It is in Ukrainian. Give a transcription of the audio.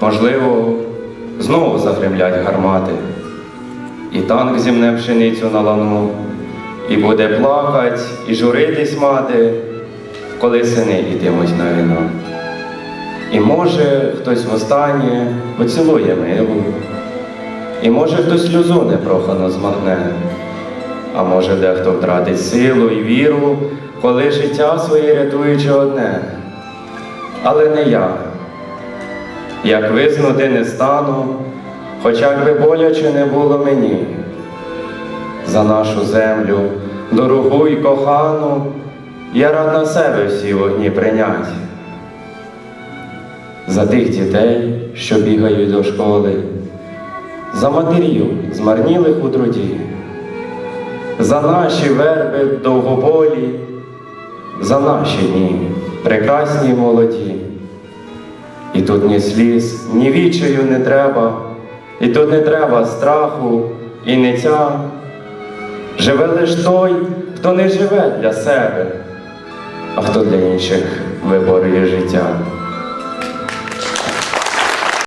Можливо, знову загремлять гармати, і танк зімне пшеницю на лану, і буде плакать, і журитись мати, коли сини йтимуть на війну. І може хтось востаннє поцілує милу, і може хтось сльозу непрохано змахне, а може дехто втратить силу і віру, коли життя своє рятуючи одне. Але не я. Як визнути не стану, хоч як би боляче не було мені. За нашу землю, дорогу й кохану, я рад на себе всі вогні прийняти. За тих дітей, що бігають до школи, за матерів, змарнілих у труді, за наші верби довгополі, за наші дні, прекрасні молоді. І тут ні сліз, ні вічею не треба, і тут не треба страху і ниття. Живе лиш той, хто не живе для себе, а хто для інших виборює життя.